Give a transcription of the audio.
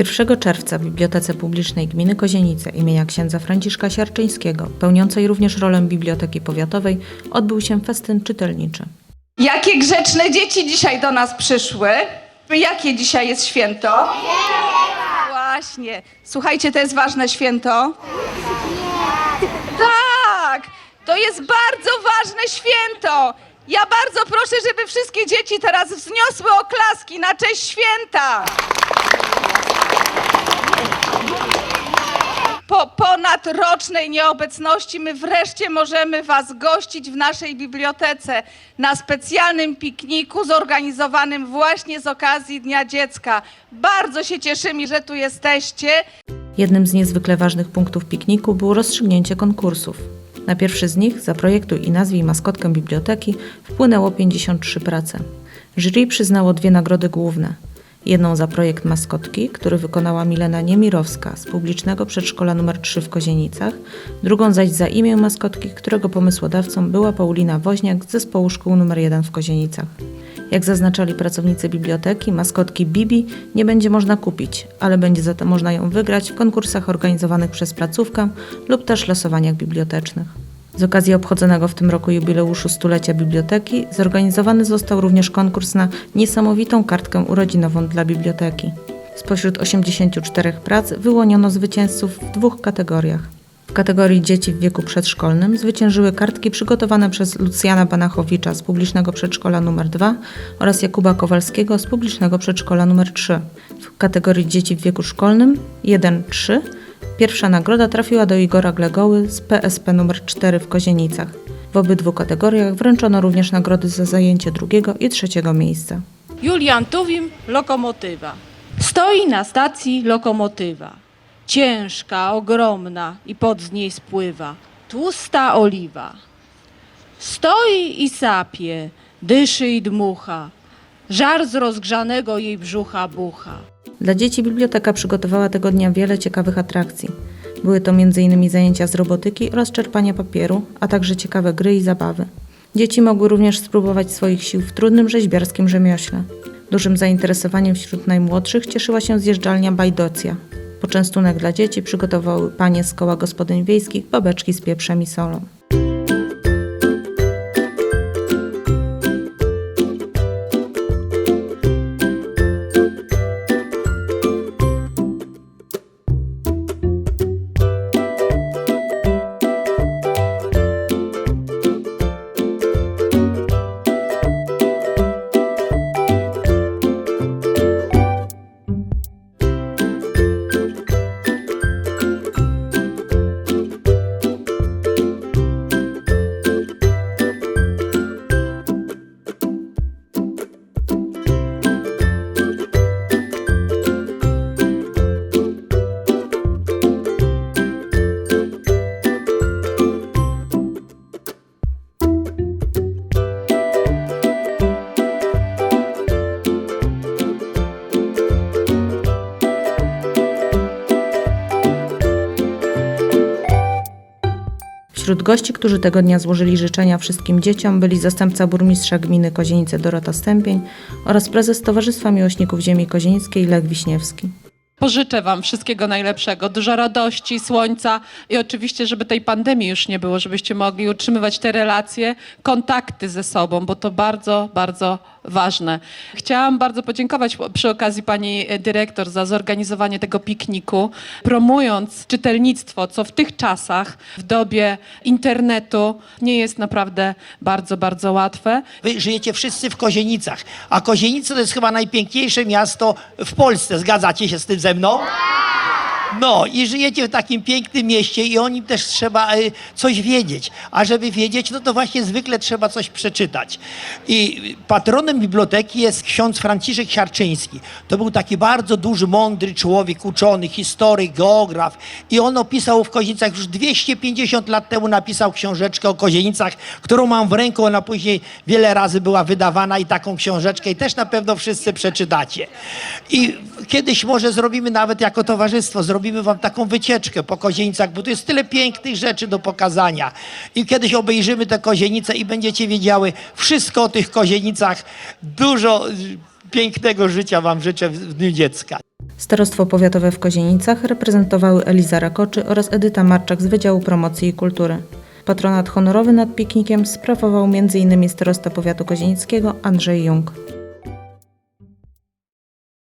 1 czerwca w Bibliotece Publicznej Gminy Kozienice imienia księdza Franciszka Siarczyńskiego, pełniącej również rolę Biblioteki Powiatowej, odbył się festyn czytelniczy. Jakie grzeczne dzieci dzisiaj do nas przyszły? Jakie dzisiaj jest święto? Właśnie. Słuchajcie, to jest ważne święto. Tak, to jest bardzo ważne święto. Ja bardzo proszę, żeby wszystkie dzieci teraz wzniosły oklaski na cześć święta. Po ponadrocznej nieobecności my wreszcie możemy Was gościć w naszej bibliotece na specjalnym pikniku zorganizowanym właśnie z okazji Dnia Dziecka. Bardzo się cieszymy, że tu jesteście. Jednym z niezwykle ważnych punktów pikniku było rozstrzygnięcie konkursów. Na pierwszy z nich, zaprojektuj i nazwij maskotkę biblioteki, wpłynęło 53 prace. Jury przyznało dwie nagrody główne. Jedną za projekt maskotki, który wykonała Milena Niemirowska z publicznego przedszkola nr 3 w Kozienicach, drugą zaś za imię maskotki, którego pomysłodawcą była Paulina Woźniak z zespołu szkół nr 1 w Kozienicach. Jak zaznaczali pracownicy biblioteki, maskotki Bibi nie będzie można kupić, ale będzie za to można ją wygrać w konkursach organizowanych przez placówkę lub też losowaniach bibliotecznych. Z okazji obchodzonego w tym roku jubileuszu stulecia biblioteki zorganizowany został również konkurs na niesamowitą kartkę urodzinową dla biblioteki. Spośród 84 prac wyłoniono zwycięzców w dwóch kategoriach. W kategorii dzieci w wieku przedszkolnym zwyciężyły kartki przygotowane przez Lucjana Banachowicza z publicznego przedszkola nr 2 oraz Jakuba Kowalskiego z publicznego przedszkola nr 3. W kategorii dzieci w wieku szkolnym 1-3 pierwsza nagroda trafiła do Igora Glegoły z PSP nr 4 w Kozienicach. W obydwu kategoriach wręczono również nagrody za zajęcie drugiego i trzeciego miejsca. Julian Tuwim, lokomotywa. Stoi na stacji lokomotywa. Ciężka, ogromna i pod z niej spływa. Tłusta oliwa. Stoi i sapie, dyszy i dmucha. Żar z rozgrzanego jej brzucha bucha. Dla dzieci biblioteka przygotowała tego dnia wiele ciekawych atrakcji. Były to m.in. zajęcia z robotyki oraz czerpania papieru, a także ciekawe gry i zabawy. Dzieci mogły również spróbować swoich sił w trudnym rzeźbiarskim rzemiośle. Dużym zainteresowaniem wśród najmłodszych cieszyła się zjeżdżalnia Bajdocja. Poczęstunek dla dzieci przygotowały panie z koła gospodyń wiejskich babeczki z pieprzem i solą. Wśród gości, którzy tego dnia złożyli życzenia wszystkim dzieciom, byli zastępca burmistrza gminy Kozienice Dorota Stępień oraz prezes Towarzystwa Miłośników Ziemi Kozienickiej Lech Wiśniewski. Pożyczę Wam wszystkiego najlepszego, dużo radości, słońca i oczywiście, żeby tej pandemii już nie było, żebyście mogli utrzymywać te relacje, kontakty ze sobą, bo to bardzo, bardzo ważne. Chciałam bardzo podziękować przy okazji Pani Dyrektor za zorganizowanie tego pikniku, promując czytelnictwo, co w tych czasach, w dobie internetu nie jest naprawdę bardzo, bardzo łatwe. Wy żyjecie wszyscy w Kozienicach, a Kozienice to jest chyba najpiękniejsze miasto w Polsce. Zgadzacie się z tym ze mną? No i żyjecie w takim pięknym mieście i o nim też trzeba y, coś wiedzieć. A żeby wiedzieć, no to właśnie zwykle trzeba coś przeczytać. I patronem biblioteki jest ksiądz Franciszek Siarczyński. To był taki bardzo duży, mądry człowiek, uczony, historyk, geograf. I on opisał w Kozienicach już 250 lat temu napisał książeczkę o Kozienicach, którą mam w ręku. Ona później wiele razy była wydawana i taką książeczkę i też na pewno wszyscy przeczytacie. I kiedyś może zrobimy nawet jako towarzystwo, zrobimy wam taką wycieczkę po Kozienicach, bo tu jest tyle pięknych rzeczy do pokazania. I kiedyś obejrzymy te Kozienice i będziecie wiedziały wszystko o tych Kozienicach. Dużo y, pięknego życia wam życzę w Dniu Dziecka. Starostwo Powiatowe w Kozienicach reprezentowały Eliza Rakoczy oraz Edyta Marczak z Wydziału Promocji i Kultury. Patronat honorowy nad piknikiem sprawował m.in. starosta powiatu kozienickiego Andrzej Jung.